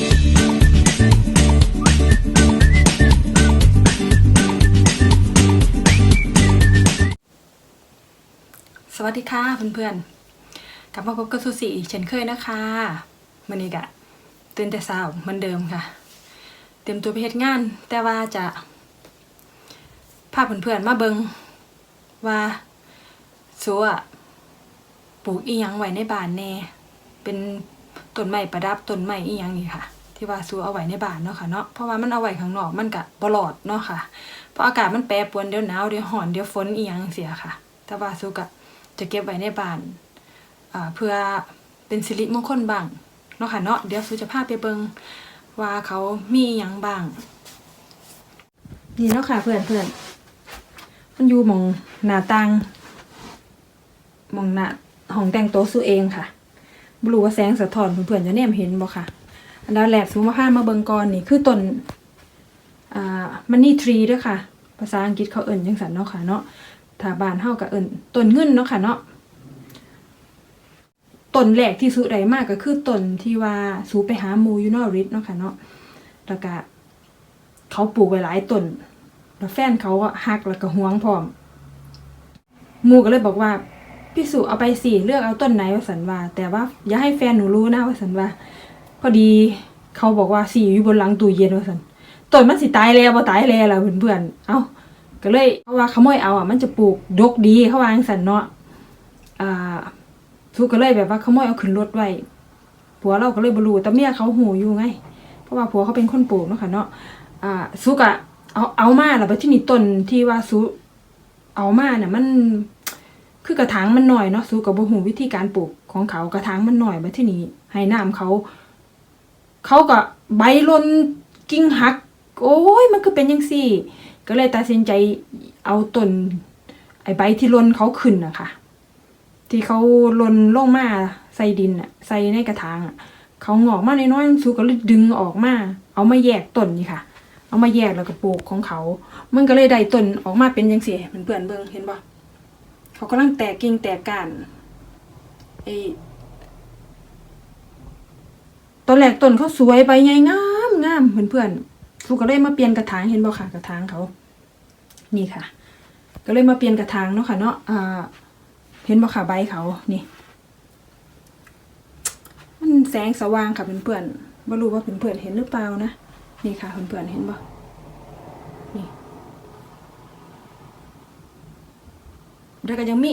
สวัสดีค่ะเพื่อนๆ กลับมาพบกับสุสีอีกเช่นเคยนะคะมันนี้กะตื่นแต่เช้าเหมือนเดิมค่ะ เตรียมตัวไปเฮ็ดงาน แต่ว่าจะพาเพื่อนๆมาเบิงว่าสัวปลูกอีหยังไว้ในบ้านแน่เป็น ต้นไม้ประดับต้นไม้อีหยังนี่ค่ะ ที่ว่าสัวเอาไว้ในบ้านเนาะค่ะเนาะเพราะว่ามันเอาไว้ข้างนอกมันกะบ่รอดเนาะค่ะเพราะอากาศมันแปรปรวนเดี๋ยวหนาวเดี๋ยวร้อนเดี๋ยวฝนอีหยังเสียค่ะ แต่ว่าสุกะจะเก็บไว้ในบ้านเพื่อเป็นสิริมงคลบ้างเนาะค่ะเนาะเดี๋ยวสุจะพาไปเบิงว่าเขามีอหยังบ้างนี่เนาะค่ะเพื่อนเพื่อนมันอยู่มองหน้าต่างมองหน้าห้องแต่งโต๊ะสูเองค่ะ บรู้ว่าแสงสะท้อนเพื่อนๆจะแนมเห็นบ่ค่ะ อันดับแรกสูมาพามาเบิงก่อนนี่คือต้นอ่ามันนี่ทรีด้วยค่ะ ภาษาอังกฤษเขาเอิ่นจังสันเนาะค่ะเนาะถ้าบ้านเฮาก็เอิ่นต้นเงินเนาะค่ะเนาะต้นแรกที่สุได้มากก็คือต้นที่ว่าสูไปหาหมูยูนอริสเนาะค่ะเนาะแล้วก็เขาปลูกไว้หลายต้นแล้วแฟนเขาก็ฮักแล้วก็หวงพร้อมหมูก็เลยบอกว่า พี่สุเอาไปสิเลือกเอาต้นไหนว่าสันว่า แต่ว่าอย่าให้แฟนหนูรู้นะว่าสันว่า พอดีเขาบอกว่าสีอยู่บนหลังตู้เย็นว่าสันต้นมันสิตายแล้วบ่ตายแล้วล่ะเพื่อนๆเอ้าก็เลยเพราะว่าขโมยเอาอะมันจะปลูกดกดีเขาวาจังสันเนาะอ่าทุกก็เลยแบบว่าขโมยเอาขึ้นรถไว้ผัวเราก็เลยบรู้แต่เมียเขาหูอยู่ไง เพราะว่าผัวเขาเป็นคนปลูกเนาะค่ะเนาะอ่าสุกอะเอาเอามาแล้วไปที่นี่ต้นที่ว่าสุเอามาเนี่ยมัน คือกระถางมันหน่อยเนาะสุกับบ่หูวิธีการปลูกของเขากระถางมันหน่อยไปที่นี่ให้น้ำเขา เขาก็ใบลนกิ่งหัก โอ้ยมันคือเป็นยังสี่ ก็เลยตัดสินใจเอาต้นไอใบที่ลนเขาขึ้นอะคะที่เขาลนลงมาใส่ดินอะใส่ในกระถางอะเขางอกมาน้อยๆสูก็เลยดึงออกมา เอามาแยกต้นนี่ค่ะ เอามาแยกแล้วก็ปลูกของเขา มันก็เลยได้ต้นออกมาเป็นยังสี่เพื่อนเบิ่งเห็นปะ เขากำลังแตกกิ่งแตกก้านไอ้ตอนแรกต้นเขาสวยใบใหญ่งามงามเพื่อนๆลูกก็เลยมาเปลี่ยนกระถางเห็นบ่ค่ะกระถางเขา นี่ค่ะ ก็เลยมาเปลี่ยนกระถางเนาะค่ะเนาะอ่าเห็นบ่ค่ะใบเขานี่มันแสงสว่างค่ะเพื่อนๆบ่อนไม่รู้ว่าเพื่อนๆเห็นหรือเปล่านะนี่ค่ะเพื่อนๆเห็นบ่ แล้วก็ยังมี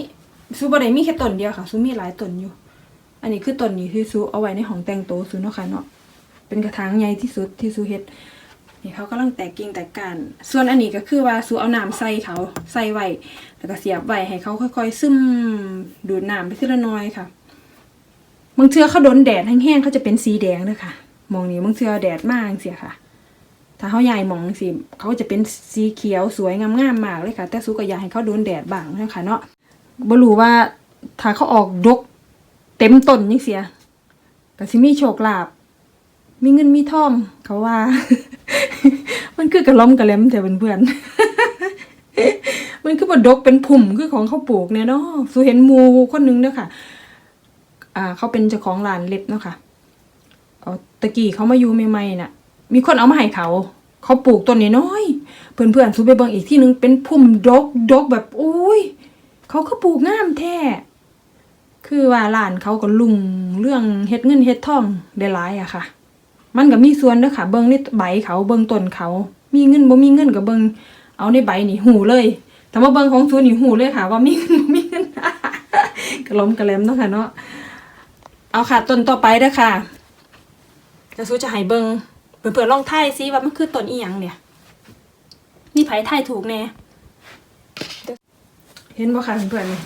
ซูบ่ได้มีแค่ต้นเดียวค่ะซูมีหลายต้นอยู่ อันนี้คือต้นนี้ที่ซูเอาไว้ในห้องแต่งโตซูเนาะค่ะเนาะเป็นกระถางใหญ่ที่สุดที่ซูเฮ็ดนี่เขากำลังแตกกิ่งแตกกานส่วนอันนี้ก็คือว่าสูเอาน้ำใส่เขาใส่ไว้แล้วก็เสียบไว้ให้เขาค่อยๆ ซึมดูดน้ำไปทีละน้อยค่ะบางเทื่อเขาโดนแดดแห้งๆเขาจะเป็นสีแดงเลยค่ะมองนี้บางเทื่อแดดมากเสียค่ะ ถ้าเขาใหญ่มองสิเขาจะเป็นสีเขียวสวยงามๆมากเลยค่ะ แต่สูก็อยากให้เขาโดนแดดบ้างนะคะเนาะบ่รู้ว่าถ้าเขาออกดกเต็มต้นยังเสียก็สิมีโชคลาภมีเงินมีทองเขาว่า มันคือกระล้อมกระแลมแต่เพื่อนๆมันคือบ่ดกเป็นผุ่มคือของเขาปลูกเนี่ยเนาะสูเห็นมูคนหนึงเด้อค่ะ อ่า เขาเป็นเจ้าของร้านเล็บเนาะค่ะเอาตะกี้เขามาอยู่ใหม่ๆน่ะ มีคนเอามาให้เขา เขาปลูกต้นนี้น้อย เพื่อนๆสูไปเบิ่งอีกที่หนึงเป็นพุ่มดกดกแบบอุ้ยเขาก็ปลูกงามแท้คือว่าร้านเขาก็ลุงเรื่องเฮ็ดเงินเฮ็ดทองได้หลายอะค่ะ มันก็มีส่วนด้อค่ะ เบิ่งในใบเขาเบิ่งต้นเขา มีเงินบ่มีเงินก็เบิ่งเอาในใบนี่หูเลยแต่ว่าเบิ่งของซูนี่หูเลยค่ะ ว่ามีเงินบ่มีเงินกระล้มกระแลมเนาะค่ะเนาะเอาค่ะต้นต่อไปเด้อค่ะจะซูจะให้เบิ่ง เพื่อนๆลองทายซิว่ามันคือต้นอีหยังเนี่ย นี่ไผทายถูกแน่เห็นบ่ค่ะเพื่อนๆนี่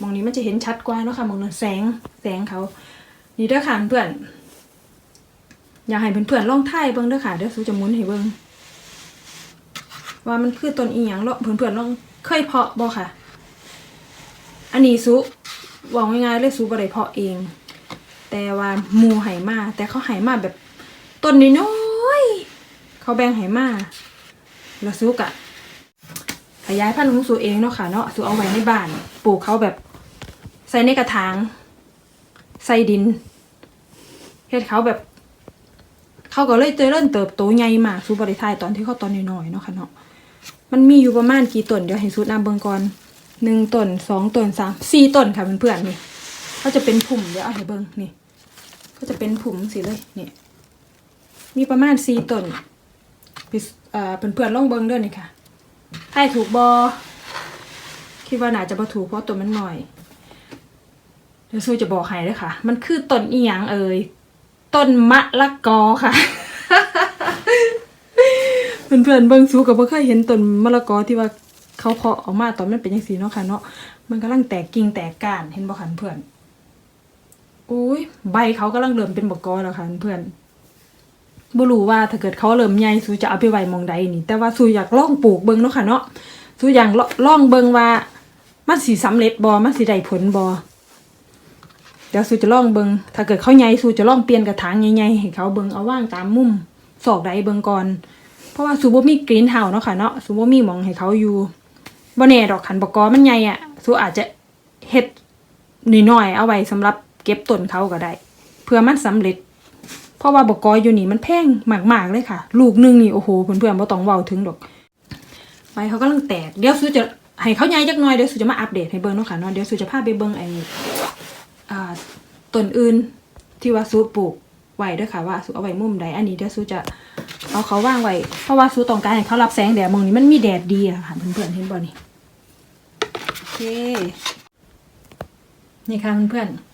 มองนี้มันจะเห็นชัดกว่าเนาะค่ะมองนั้นแสงแสงเขา นี่เด้อค่ะเพื่อนอยากให้เพื่อนๆลองทายเบิ่งเด้อค่ะเดี๋ยวสูจะมุนให้เบิ่งว่ามันคือต้นอีหยังเนาะเพื่อนๆลองเคยเพาะบ่ค่ะ อันนี้สูบอกง่ายๆเลยสูบ่ได้เพาะเอง แต่ว่าหมู่ให้มาแต่เขาให้มาแบบ ต้นน้อยๆเขาแบ่งให้มาแล้วสูกะขยายพันธุ์ของสูเองเนาะค่ะเนาะสูเอาไว้ในบ้าน ปลูกเขาแบบใส่ในกระถาง ใส่ดินเฮ็ดเขาแบบ เขาก็เลยเจริญเติบโตใหญ่มากสูบริทายตอนที่เขาตอนน้อยๆเนาะค่ะเนาะมันมีอยู่ประมาณกี่ต้นเดี๋ยวให้สูน้ำเบิ่งก่อนหนึ่งต้นสองต้นสามสี่ต้นค่ะเพื่อนๆนี่เขาจะเป็นผุ่มเดี๋ยวเอาให้เบิ่งนี่ ก็จะเป็นผุ่มสิเลยนี่ มีประมาณสี่ต้นพี่เอ่อเพื่อนๆลองเบิ่งเด้อนี่ค่ะให้ถูกบอคิดว่าน่าจะบ่ถูกเพราะตัวมันหน่อยเดี๋ยวซูจะบอกให้เลยค่ะ มันคือต้นอีหยังเอ่ยต้นมะละกอค่ะเพื่อนๆเบิ่งซูกับบ่อเคยเห็นต้นมะละกอที่ว่าเขาเพาะออกมาตอนมันเป็นจังซี่เนาะค่ะเนาะมันกำลังแตกกิ่งแตกก้านเห็นบ่คะเพื่อนโอ้ยใบเขากำลังเริ่มเป็นบกกอแล้วค่ะเพื่อน บ่รู้ว่าถ้าเกิดเขาเริ่มใหญ่ซูจะเอาไปไว้มองใดนี่ แต่ว่าซูอยากล่องปลูกเบิ่งเนาะค่ะเนาะซูอยากล่องเบิ่งว่ามันสิสำเร็จบ่มันสิได้ผลบ่เดี๋ยวสูจะล่องเบิงถ้าเกิดเขาใหญ่สูจะล่องเปลี่ยนกระถางใหญ่ๆให้เขาเบิงเอาว่างตามมุมศอกใดเบิงก่อน เพราะว่าสูบ่มีกรีนเฮาเนาะค่ะเนาะสูบ่มีมองให้เขาอยู่บ่แน่ดอกขันบกอมันใหญ่อะสูอาจจะเฮ็ดน้อยๆเอาไว้สำหรับเก็บต้นเขาก็ได้ เพื่อมันสำเร็จ ราะว่าบกอยอยู่นี่มันแพงมากๆเลยค่ะ ลูกหนึงนี่โอ้โหเพื่อนๆบ่ต้องเว้าถึงดอกใบเขากำลังแตกเดี๋ยวสูจะให้เขาใหญ่จักหน่อยเดี๋ยวสูจะมาอัปเดตให้เบิ่งเนาะค่ะเนาะเดี๋ยวสูจะพาไปเบิ่งไอ้อ่าต้นอื่นที่ว่าซูปลูกไว้ด้วยค่ะว่าซูเอาไว้มุมใดอันนี้เดี๋ยวซูจะเอาเขาว่างไว้เพราะว่าซูต้องการให้เขารับแสงแดดมองนี้มันมีแดดดีอะค่ะเพื่อนๆเห็นบ่นี่โอเคนี่ค่ะเพื่อนๆ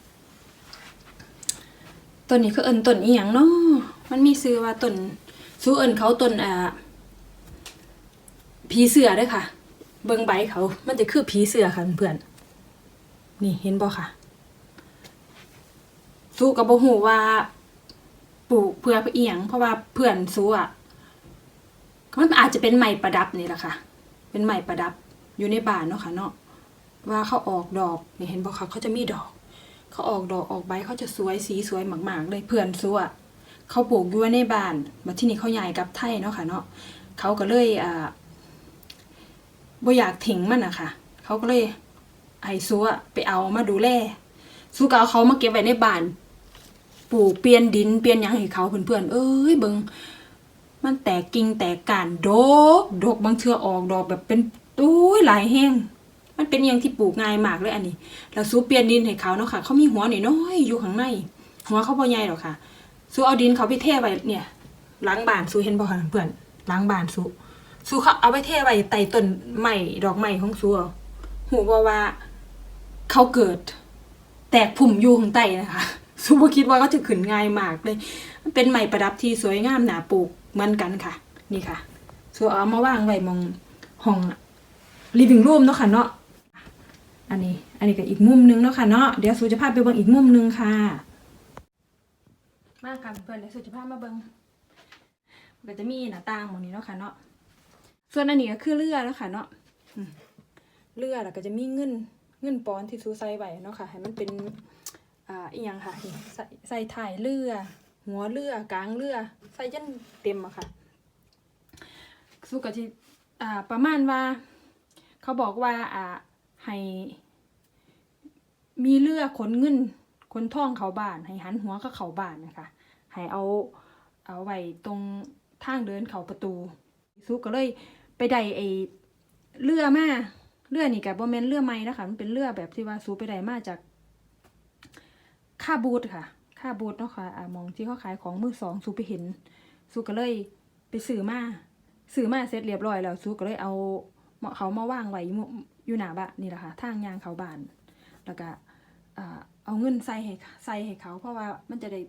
ต้นนี้คือเอิญต้นอีหยังเนาะมันมีซื้อว่าต้นซูเอิญเขาต้นอ่าผีเสือด้วยค่ะ เบิ่งใบเขา มันจะคือผีเสือค่ะเพื่อนนี่เห็นบ่ค่ะสู้กับบ่ฮู้ว่าปลูกเพื่อเอียง เพราะว่าเพื่อนสู้อะมันอาจจะเป็นไม้ประดับนี่แหละค่ะ เป็นไม้ประดับอยู่ในบ้านเนาะค่ะเนาะว่าเขาออกดอกนี่เห็นบ่ค่ะเขาจะมีดอก เขาออกดอกออกใบเขาจะสวยสีสวยมากๆ เลยเพื่อนสู้อะเขาปลูกอยู่ในบ้านมาที่นี่เขาย้ายกลับไทยเนาะค่ะเนาะเขาก็เลยอ่าบ่อยากทิ้งมันอะค่ะ เขาก็เลยให้สู้อะไปเอามาดูแลสู้ก็เอาเขามาเก็บไว้ในบ้าน ปลูกเปลี่ยนดินเปลี่ยนยังให้เขาเพื่อนๆเอ้ยเบิงมันแตกกิ่งแตกกานดก ดกบางเทือออกดอกแบบเป็นอุ้ยหลายแห้ง มันเป็นอหยังที่ปลูกง่ายมากเลยอันนี้แล้วซูเปลี่ยนดินให้เขาเนาะค่ะ เขามีหัวหน้อยๆอยอยู่ข้างใน หัวเขาบ่ใหญ่หรอกค่ะสู้เอาดินเขาไปเทไว้เนี่ยล้างบานสู้เห็นบ่คะเพื่อนล้างบานสู้สู้เขาเอาไปเทไว้ใต้ต้นไม้ดอกไม้ของสู้เอาหูบ่ว่าเขาเกิด แตกผุ่มอยู่ข้างใต้นะคะซูเปอคิดว่าก็จะขึ้นง่ายมากเลย มันเป็นไม้ประดับที่สวยงามหนาปลูกเหมือนกันค่ะ นี่ค่ะซูเอามาวางไว้มองห้องลิฟ i ิ g งรูมเนาะค่ะเนาะ อันนี้ อันนี้ก็อีกมุมนึงเนาะค่ะเนาะ เดี๋ยวซูจะพาไปเบิ่งอีกมุมนึงค่ะ มาค่ะเพื่อนเดี๋ยวซูจะพามาเบิ่งมันก็จะมีหน้าต่างหมดนี้เนาะค่ะเนาะ ส่วนอันนี้ก็คือเรือเนาะค่ะเนาะอืมเรือแล้วก็จะมีเงินเงินปอนที่ซูใส่ไว้เนาะค่ะ ให้มันเป็น อ่าอีกอย่างค่ะนี่ใส่ใส่ถ่ายเรือ หัวเรือกลางเรือ ใส่ยันเต็มอะค่ะสู้กับที่อ่าประมาณว่า เขาบอกว่าอ่าให้ มีเรือขนเงินขนท่องเขาบ้าน ให้หันหัวก็เขาบ้านนะคะ ให้เอาเอาไว้ตรงทางเดินเขาประตูสู้ก็เลยไปได้ไอเรือมาเรือนี่กับโบแมนเรือไม้นะคะมันเป็นเรือแบบที่ว่าสู้ไปได้มาจากค่าบูธค่ะค่าบูธเนาะค่ะอ่ามองที่เขาขายของมือสองซูไปเห็นซูก็เลยไปซื้อมาซื้อมาเสร็จเรียบร้อยแล้วซูก็เลยเอาเขามาว่างไว้อยู่หน้าบ้านนี่แหละค่ะทางยางเขาบานแล้วก็ เอาเงินใส่ให้ใส่ให้เขา เพราะว่ามันจะได้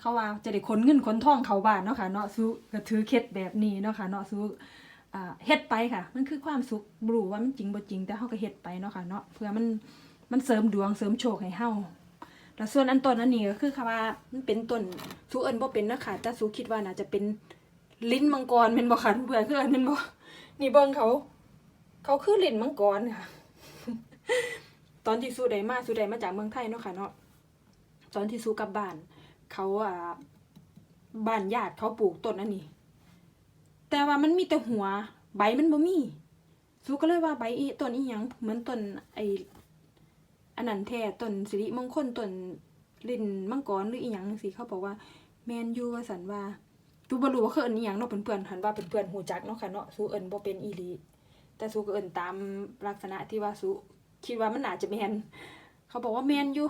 เขาว่าจะได้ขนเงินขนทองเขาบ้านเนาะค่ะเนาะซูก็ถือเคล็ดแบบนี้เนาะค่ะเนาะซูเฮ็ดไปค่ะ มันคือความสุขบรู้ว่ามันจริงบ่จริง แต่เฮาก็เฮ็ดไปเนาะค่ะเนาะเพื่อมันมันเสริมดวงเสริมโชคให้เฮาแล้วส่วนอันต้นอันนี้ก็คือค่ะว่ามันเป็นต้นสูเอิญบ่เป็นนะคะแต่สูคิดว่าน่าจะเป็นลิ้นมังกรเป็นบ่ค่ะเพื่อนคืออันนั้นบ่นี่เบิ่งเขา เขาคือลิ้นมังกรค่ะ ตอนที่สูได้มาสูได้มาจากเมืองไทยเนาะค่ะเนาะตอนที่สูกับบ้าน เขาอ่าบ้านญาติเขาปลูกต้นอันนี้ แต่ว่ามันมีแต่หัว ใบมันบ่มีสูก็เลยว่าใบอีต้นอีหยังเหมือนต้นไออันนั้นแท้ต้นสิริมงคลต้นลินมังกรหรืออีหยังสิเขาบอกว่า แมนยูว่าสันว่าตูบรูว่าคือเอิ้นอีหยังเนาะเพื่อนๆหันว่าเป็นเพื่อนหูจักเนาะค่ะเนาะสูเอิ้นบ่เป็นอีลีแต่สูก็เอิ้นตามลักษณะที่ว่าสู คิดว่ามันน่าจะแมนเขาบอกว่าแมนอยู่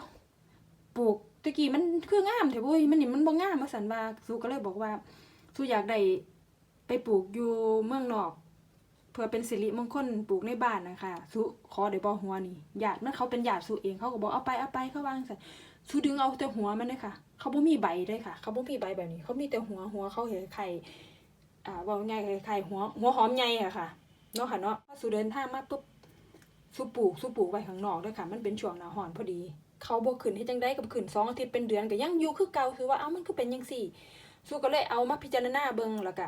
ปลูกตะกี้มันคืองามแท้เว้ยมันนี่มันบ่งามว่าสันว่าสูก็เลยบอกว่าสูอยากได้ไปปลูกอยู่เมืองนอก เพื่อเป็นสิริมงคลปลูกในบ้านนะคะสุขอได้บ่หัวนี่ญาติมันเขาเป็นญาติสุเองเขาก็บอกเอาไปเอาไปเขาวางใส่สุดึงเอาแต่หัวมันเลยค่ะ เขาบ่มีใบเลยค่ะ เขาบ่มีใบแบบนี้ เขามีแต่หัวหัวเขาเห็นไข่อ่าว่าง่ายไข่หัวหัวหอมใหญ่อะค่ะเนาะค่ะเนาะสุเดินทางมาปุ๊บ สุปลูกสุปลูกไว้ข้างนอกด้วยค่ะ มันเป็นช่วงหน้าร้อนพอดี เขาบ่ขึ้นเฮ็ดจังได๋กับขึ้นสองอาทิตย์เป็นเดือนก็ยังอยู่คือเก่าคือว่าเอ้ามันคือเป็นจังซี่สุก็เลยเอามาพิจารณาเบิงแล้วก็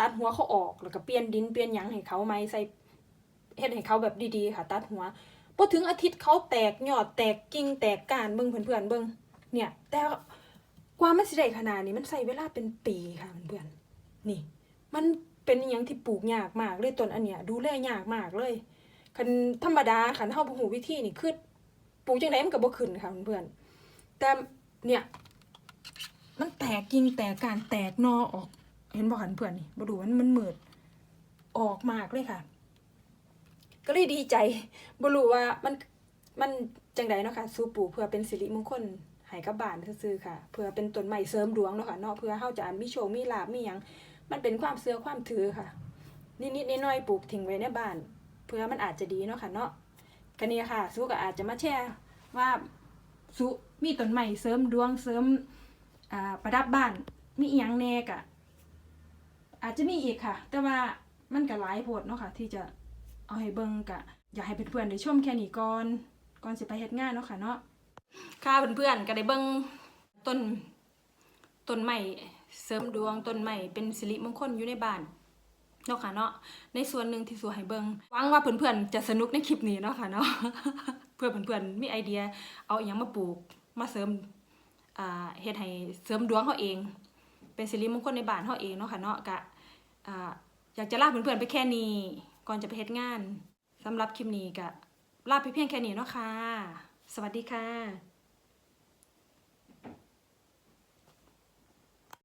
ตัดหัวเขาออกแล้วก็เปลี่ยนดินเปลี่ยนหยังให้เขาไหมใส่เฮ็ดให้เขาแบบดีๆค่ะ ตัดหัวพอถึงอาทิตย์เขาแตกหยอดแตกกิ่งแตกก้านเบิงเพื่อนๆเบิงเนี่ย แต่กว่ามันสิได้ขนาดนี้มันใช้เวลาเป็นปีค่ะเพื่อนๆนี่ มันเป็นอหยังที่ปลูกยากมากเลยต้นอันเนี้ยดูแลยากมากเลย คันธรรมดาคันเฮาบ่ฮู้วิธีนี่คือปลูกจังไดมันก็บ่ขึ้นค่ะเพื่อนๆแต่เนี่ย มันแตกกิ่งแตกกานแตกนอออก เห็นบอกหันเพื่อนนี่บดูมันมันมืดออกมากเลยค่ะ ก็เลยดีใจบรู้ว่ามันมันจังใดเนาะค่ะสู้ปลูกเพื่อเป็นสิริมงคลให้กับบ้านซื่อๆค่ะ เพื่อเป็นต้นไม้เสริมดวงเนาะค่ะเนาะเพื่อเฮาจะมีโชคมีลาภมีหยังมันเป็นความเชื่อความถือค่ะ นิดๆน้อยๆปลูกทิ้งไว้ในบ้าน เพื่อมันอาจจะดีเนาะค่ะเนาะกันนี้ค่ะสู้ก็อาจจะมาแชร์ว่าสู้มีต้นไม้เสริมดวงเสริมประดับบ้านมีอีหยังแน่กะ อาจจะมีอีกค่ะ แต่ว่ามันก็หลายโพดเนาะค่ะ ที่จะเอาให้เบิ่งกะ อยากให้เพื่อนๆได้ชมแค่นี้ก่อนก่อนสิไปเฮ็ดงานเนาะค่ะเนาะค่ะเพื่อนๆก็ได้เบิ่งต้นต้นไม้เสริมดวงต้นไม้เป็นสิริมงคลอยู่ในบ้าน เนาะค่ะเนาะในส่วนหนึ่งที่สูให้เบิงหวังว่าเพื่อนๆจะสนุกในคลิปนี้เนาะค่ะเนาะเพื่อเพื่อนๆมีไอเดีย เอาอหยังมาปลูกมาเสริมอ่าเฮ็ดให้เสริมดวงเขาเอง เป็นสิริมงคลในบ้านเขาเองเนาะค่ะเนาะกะอ่าอยากจะลาเพื่อนๆไปแค่นี้ก่อนจะไปเฮ็ดงานสำหรับคลิปนี้ก็ลาไปเพียงแค่นี้เนาะค่ะ สวัสดีค่ะ